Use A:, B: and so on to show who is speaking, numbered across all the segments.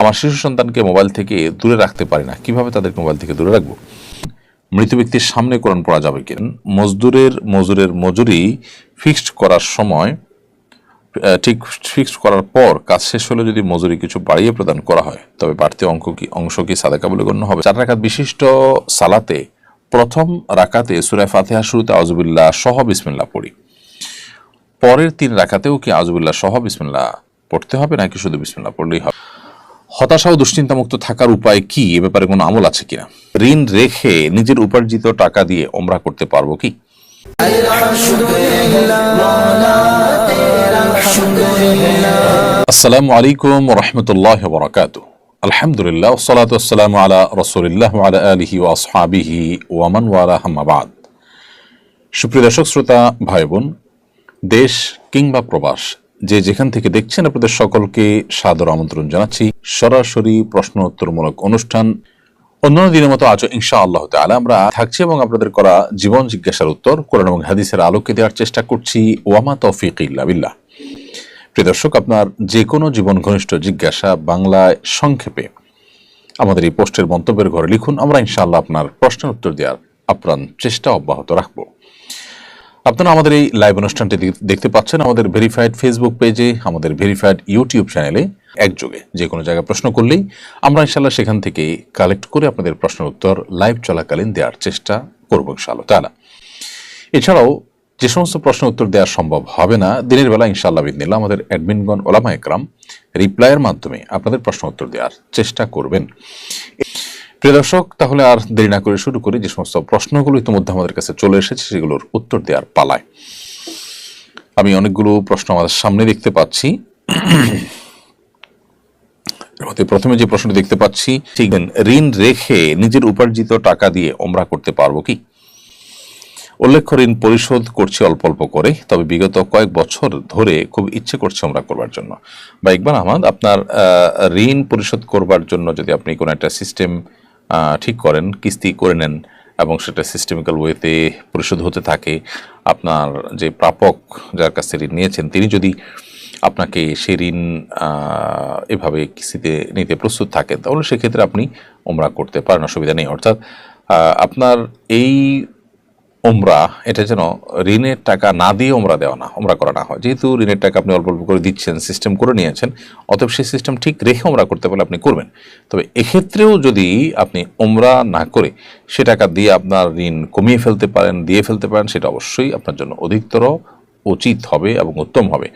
A: আমার শিশু সন্তানকে মোবাইল থেকে দূরে রাখতে পারি না। কীভাবে তাদেরকে মোবাইল থেকে দূরে রাখব? মৃত ব্যক্তির সামনে কোরআন পড়া যাবে কিনা? মজদুরের, মজুরের মজুরি ফিক্সড করার সময় ঠিক ফিক্সড করার পর কাজ শেষ হলে যদি মজুরি কিছু বাড়িয়ে প্রদান করা হয়, তবে বাড়তি অঙ্ক কি, অংশ কি সাদাকা বলে গণ্য হবে? চার রাকাত বিশিষ্ট সালাতে প্রথম রাকাতে সুরায় ফাতেহা শুরুতে আজুবিল্লাহ সহ বিসমিল্লাহ পড়ি। পরের তিন রাখাতেও কি আজুবিল্লাহ সহ বিসমিল্লাহ পড়তে হবে নাকি শুধু বিসমিল্লাহ পড়লেই হবে? হতাশা ও দুশ্চিন্তামুক্ত থাকার উপায় কি? এ ব্যাপারে কোনো আমল আছে কিনা? ঋণ রেখে নিজের উপার্জিত টাকা দিয়ে ওমরা করতে পারব কি? আসসালামু আলাইকুম রহমতুল্লাহ বরাকাত আলহামদুলিল্লাহ সালাত আসসালামু আলা রসুলিল্লাহ আলা আলিহি ও আসহাবিহি ওয়ামান ওয়ালা সুপ্রিয় দর্শক, শ্রোতা ভাই বোন দেশ কিংবা প্রবাস যে যেখান থেকে দেখছেন আপনাদের সকলকে সাদর আমন্ত্রণ জানাচ্ছি। সরাসরি প্রশ্ন উত্তরমূলক অনুষ্ঠান অন্যান্য দিনের মতো আজ ইনশা আল্লাহ তাআলা আমরা থাকছি এবং আপনাদের করা জীবন জিজ্ঞাসার উত্তর, কোরআন এবং হাদিসের আলোকে দেওয়ার চেষ্টা করছি। ওয়ামা তৌফিক ইল্লা বিল্লাহ। প্রিয় দর্শক, আপনার যে কোনো জীবন ঘনিষ্ঠ জিজ্ঞাসা বাংলায় সংক্ষেপে আমাদের এই পোস্টের মন্তব্যের ঘরে লিখুন। আমরা ইনশাআল্লাহ আপনার প্রশ্নের উত্তর দেওয়ার আপ্রাণ চেষ্টা অব্যাহত রাখব। আপনারা আমাদের এই লাইভ অনুষ্ঠানটি দেখতে পাচ্ছেন আমাদের ভেরিফাইড ফেসবুক পেজে আমাদের ভেরিফাইড ইউটিউব চ্যানেলে একযোগে। যে কোনো জায়গায় প্রশ্ন করলেই আমরা ইনশাল্লাহ সেখান থেকে কালেক্ট করে আপনাদের প্রশ্নের উত্তর লাইভ চলাকালীন দেওয়ার চেষ্টা করব ইনশাআল্লাহ তালা এছাড়াও যে সমস্ত প্রশ্ন উত্তর দেওয়া সম্ভব হবে না, দিনের বেলা ইনশাআল্লাহ বিদিনিল্লাহ আমাদের অ্যাডমিনগণ ওলামা একরাম রিপ্লাইয়ের মাধ্যমে আপনাদের প্রশ্ন উত্তর দেওয়ার চেষ্টা করবেন। প্রিয় দর্শক, তাহলে আর দেরি না করে শুরু করি যে সমস্ত প্রশ্নগুলো ইতিমধ্যে আমাদের কাছে চলে এসেছে, সেগুলোর উত্তর দেওয়ার পালায়। আমি অনেকগুলো প্রশ্ন আমাদের সামনে দেখতে পাচ্ছি। প্রথমে যে প্রশ্নটি দেখতে পাচ্ছি, ঠিক ঋণ রেখে নিজের উপার্জিত টাকা দিয়ে ওমরা করতে পারব কি? উল্লেখ্য, ঋণ পরিশোধ করছি অল্প অল্প করে, তবে বিগত কয়েক বছর ধরে খুব ইচ্ছে করছে ওমরা করবার জন্য। বা ইকবাল আহমদ, আপনার ঋণ পরিশোধ করবার জন্য যদি আপনি কোনো একটা সিস্টেম ঠিক করেন, কিস্তি করে নেন এবং সেটা সিস্টেমিক্যাল ওয়েতে পরিশোধ হতে থাকে। আপনার যে প্রাপক যার কাছে ঋণ নিয়েছেন, তিনি যদি আপনাকে সে ঋণ এভাবে কিস্তিতে নিতে প্রস্তুত থাকেন, তাহলে সেক্ষেত্রে আপনি ওমরা করতে পারেন, অসুবিধা নেই। অর্থাৎ আপনার এই ওমরা এটা যেন ঋণের টাকা না দিয়ে ওমরা দেওয়া না ওমরা করা না হয়। যেহেতু ঋণের টাকা আপনি অল্প অল্প করে দিচ্ছেন সিস্টেম করে নিয়েছেন, অতএব সেই সিস্টেম ঠিক রেখে ওমরা করতে পারলে আপনি করবেন। তবে এক্ষেত্রেও যদি আপনি ওমরা না করে সে টাকা দিয়ে আপনার ঋণ কমিয়ে ফেলতে পারেন, দিয়ে ফেলতে পারেন, সেটা অবশ্যই আপনার জন্য অধিকতর উচিত হবে এবং উত্তম হবে।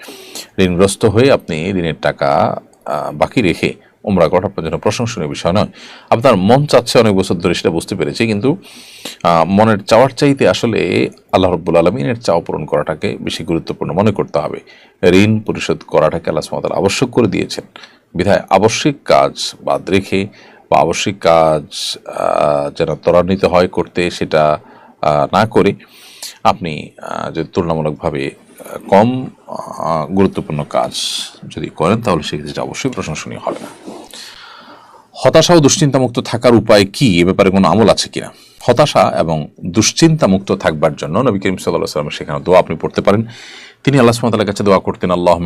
A: ঋণগ্রস্ত হয়ে আপনি ঋণের টাকা বাকি রেখে ওমরা করাটা আপনার জন্য প্রশংসনীয় বিষয় নয়। আপনার মন চাচ্ছে অনেক বছর ধরে সেটা বুঝতে পেরেছি, কিন্তু মনের চাওয়ার চাইতে আসলে আল্লাহ রব্বুল আলমিনের চাওয়া পূরণ করাটাকে বেশি গুরুত্বপূর্ণ মনে করতে হবে। ঋণ পরিশোধ করাটাকে আল্লাহ সুমাতাল আবশ্যক করে দিয়েছেন। বিধায় আবশ্যিক কাজ বাদ রেখে বা আবশ্যিক কাজ যেন ত্বরান্বিত হয় করতে সেটা না করে আপনি যদি তুলনামূলকভাবে কম গুরুত্বপূর্ণ কাজ যদি করেন তাহলে সেক্ষেত্রে অবশ্যই প্রশংসনীয় হবে না। হতাশা ও দুশ্চিন্তামুক্ত থাকার উপায় কি? এ ব্যাপারে কোনো আমল আছে কিনা? হতাশা এবং দুশ্চিন্তামুক্ত থাকবার জন্য নবী করিম সাল্লাহ সাল্লামের সেখানে দোয়া আপনি পড়তে পারেন। তিনি আল্লাহ সুমতাল্লাহ কাছে দোয়া করতেন আল্লাহ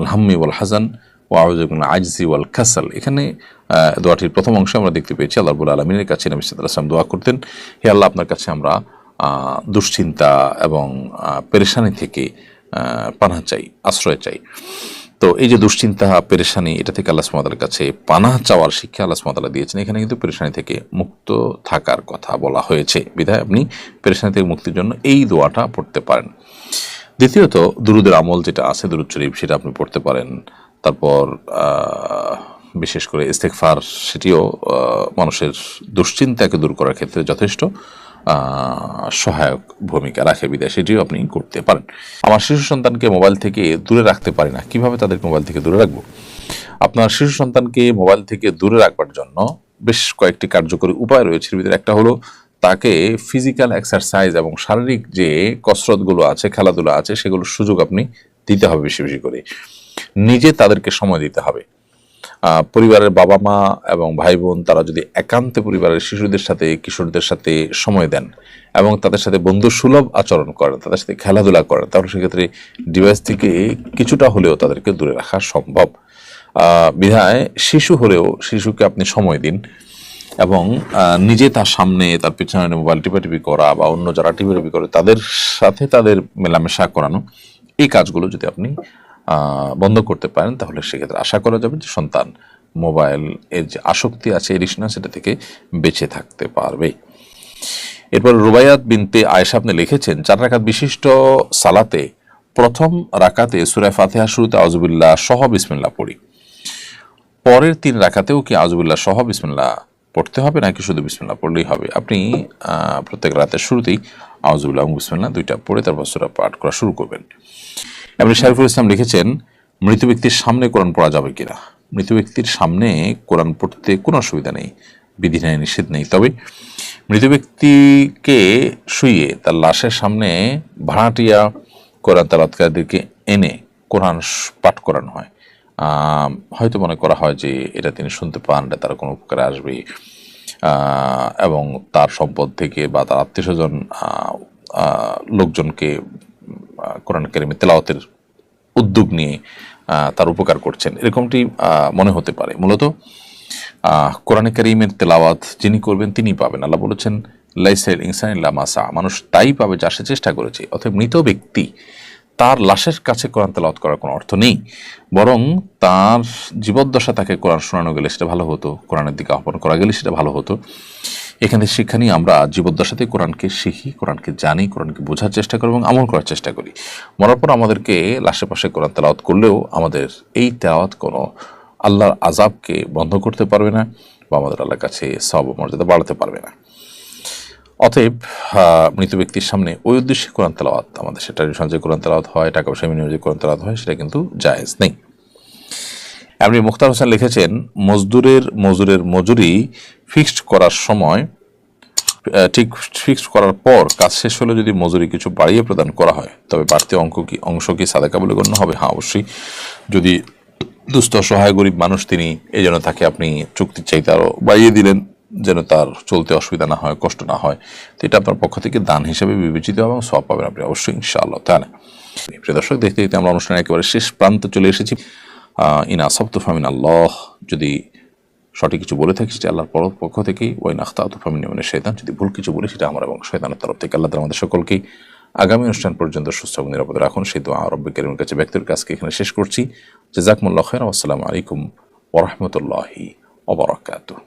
A: আল হাম্মি ওয়াল হাসান ও আউজুবিন আজজি ওয়াল কাসাল। এখানে দোয়াটির প্রথম অংশে আমরা দেখতে পেয়েছি। আল্লাহ রবুল আলমিনের কাছে নবী সাল্লাহ আসলাম দোয়া করতেন, হে আল্লাহ, আপনার কাছে আমরা দুশ্চিন্তা এবং পেরেশানি থেকে পানা চাই, আশ্রয় চাই। তো এই যে দুশ্চিন্তা, পেরেশানি, এটা থেকে আল্লাহ সুমাতার কাছে পানাহ চাওয়ার শিক্ষা আল্লাহ সুমাতালা দিয়েছেন। এখানে কিন্তু পেরেশানি থেকে মুক্ত থাকার কথা বলা হয়েছে। বিধায় আপনি পেরেশানি থেকে মুক্তির জন্য এই দোয়াটা পড়তে পারেন। দ্বিতীয়ত, দুরুদের আমল যেটা আছে, দুরুদ শরীফ, সেটা আপনি পড়তে পারেন। তারপর বিশেষ করে ইস্তেকফার সেটিও মানুষের দুশ্চিন্তাকে দূর করার ক্ষেত্রে যথেষ্ট। সহায়ক ভূমিকা রাখে বিদায় সেটিও আপনি করতে পারেন। আমার শিশু সন্তানকে মোবাইল থেকে দূরে রাখতে পারি না। কীভাবে তাদেরকে মোবাইল থেকে দূরে রাখব? আপনার শিশু সন্তানকে মোবাইল থেকে দূরে রাখবার জন্য বেশ কয়েকটি কার্যকরী উপায় রয়েছে। ভিতরে একটা হলো তাকে ফিজিক্যাল এক্সারসাইজ এবং শারীরিক যে কসরতগুলো আছে, খেলাধুলা আছে, সেগুলোর সুযোগ আপনি দিতে হবে বেশি বেশি করে। নিজে তাদেরকে সময় দিতে হবে। পরিবারের বাবা মা এবং ভাই বোন তারা যদি একান্তে পরিবারের শিশুদের সাথে, কিশোরদের সাথে সময় দেন এবং তাদের সাথে বন্ধু সুলভ আচরণ করেন, তাদের সাথে খেলাধুলা করেন, তাহলে সেক্ষেত্রে ডিভাইস থেকে কিছুটা হলেও তাদেরকে দূরে রাখা সম্ভব। বিধায় শিশু হলেও শিশুকে আপনি সময় দিন এবং নিজে তার সামনে তার পিছনে মোবাইল টিপাটিপি করা বা অন্য যারা টিপাটিপি করে তাদের সাথে তাদের মেলামেশা করানো, এই কাজগুলো যদি আপনি বন্ধ করতে পারেন, তাহলে সেক্ষেত্রে আশা করা যাবে যে সন্তান মোবাইল এর যে আসক্তি আছে এডিশনা সেটা থেকে বেঁচে থাকতে পারবে। এরপর রুবাইয়াত বিনতে আয়েশা আপনি লিখেছেন, চার রাকাত বিশিষ্ট সালাতে, প্রথম রাকাতে সুরায় ফাতেহা শুরুতে আউজুবিল্লাহ সহ বিসমিল্লাহ পড়ি। পরের তিন রাখাতেও কি আজবুল্লাহ সহ বিসমিল্লাহ পড়তে হবে, নাকি শুধু বিসমিল্লাহ পড়লেই হবে? আপনি প্রত্যেক রাতের শুরুতেই আউজুবিল্লাহ এবং বিসমিল্লাহ দুইটা পড়ে, তারপর সুরা পাঠ করা শুরু করবেন। আপনি শারিফুল ইসলাম লিখেছেন, মৃত ব্যক্তির সামনে কোরআন পড়া যাবে কিনা? মৃত ব্যক্তির সামনে কোরআন পড়তে কোনো অসুবিধা নেই, বিধি নেই, নিষেধ নেই। তবে মৃত ব্যক্তিকে শুয়ে তার লাশের সামনে ভাড়াটিয়া কোরআন তালাতকারদেরকে এনে কোরআন পাঠ করানো হয়। হয়তো মনে করা হয় যে এটা তিনি শুনতে পান, এটা তার কোনো উপকারে আসবে। এবং তার সম্পদ থেকে বা তার আত্মীয় স্বজন লোকজনকে কোরআন কারিমে তেলাওয়াতের উদ্যোগ নিয়ে তার উপকার করছেন। এরকমটি মনে হতে পারে। মূলত কোরআন কারিমের তেলাওয়াত যিনি করবেন তিনি পাবেন। আল্লাহ বলেছেন লাইসেল ইনসান ইল্লা মাসা মানুষ তাই পাবে যা সে চেষ্টা করেছে। অর্থাৎ মৃত ব্যক্তি, তার লাশের কাছে কোরআন তেলাওয়াত করার কোনো অর্থ নেই। বরং তার জীবদ্দশা তাকে কোরআন শোনানো গেলে সেটা ভালো হতো, কোরআনের দিকে আহ্বান করা গেলে সেটা ভালো হতো। এখানে শিক্ষা নিয়ে আমরা জীবদ্দশাতে কোরআনকে শিখি, কোরআনকে জানি, কোরআনকে বোঝার চেষ্টা করি এবং আমল করার চেষ্টা করি। মরার পর আমাদেরকে লাশে পাশে কোরআন তেলাওয়াত করলেও আমাদের এই তেলাওয়াত কোনো আল্লাহর আজাবকে বন্ধ করতে পারবে না বা আমাদের আল্লাহর কাছে সব মর্যাদা বাড়াতে পারবে না। অতএব মৃত ব্যক্তির সামনে ওই উদ্দেশ্যে কোরআন তেলাওয়াত, আমাদের সেটা সঞ্চয় কোরআন তেলাওয়াত হয়, টাকা পয়সা বিনিয়োগে কোরআন তেলাওয়াত হয়, সেটা কিন্তু জায়েজ নেই। আপনি মুখতার হোসেন লিখেছেন, মজদুরের মজুরের মজুরি ফিক্সড করার সময় ঠিক ফিক্সড করার পর কাজ শেষ হলে যদি মজুরি কিছু বাড়িয়ে প্রদান করা হয়, তবে বাড়তি অঙ্ক কি, অংশ কি সাদাকা বলে গণ্য হবে? হ্যাঁ অবশ্যই। যদি দুস্থ সহায় গরিব মানুষ তিনি, এই জন্য তাকে আপনি চুক্তির চাইতে আরও বাড়িয়ে দিলেন, যেন তার চলতে অসুবিধা না হয়, কষ্ট না হয়, তো এটা আপনার পক্ষ থেকে দান হিসেবে বিবেচিত হবে এবং সব পাবেন আপনি অবশ্যই, ইনশাআল্লাহ। তাহলে, প্রিয় দর্শক, দেখতে দেখতে আমরা অনুষ্ঠানে একেবারে শেষ প্রান্তে চলে এসেছি। ইনা সপ্তফামিন আল্লাহ, যদি সঠিক কিছু বলে থাকি সেটা আল্লাহর পক্ষ থেকেই ওই তুফামিন মানে শৈতান যদি ভুল কিছু বলি সেটা আমার এবং শৈতানের তরফ থেকে আল্লাহ আমাদের সকলকেই আগামী অনুষ্ঠান পর্যন্ত সুস্থ এবং নিরাপদে রাখুন। সেই দোয়া রব্বে কেরিমের কাছে ব্যক্তির কাজকে এখানে শেষ করছি। জাজাকমুল্লাহ আসসালামু আলাইকুম ওরহমতুল্লাহি ওবরাকাতুহ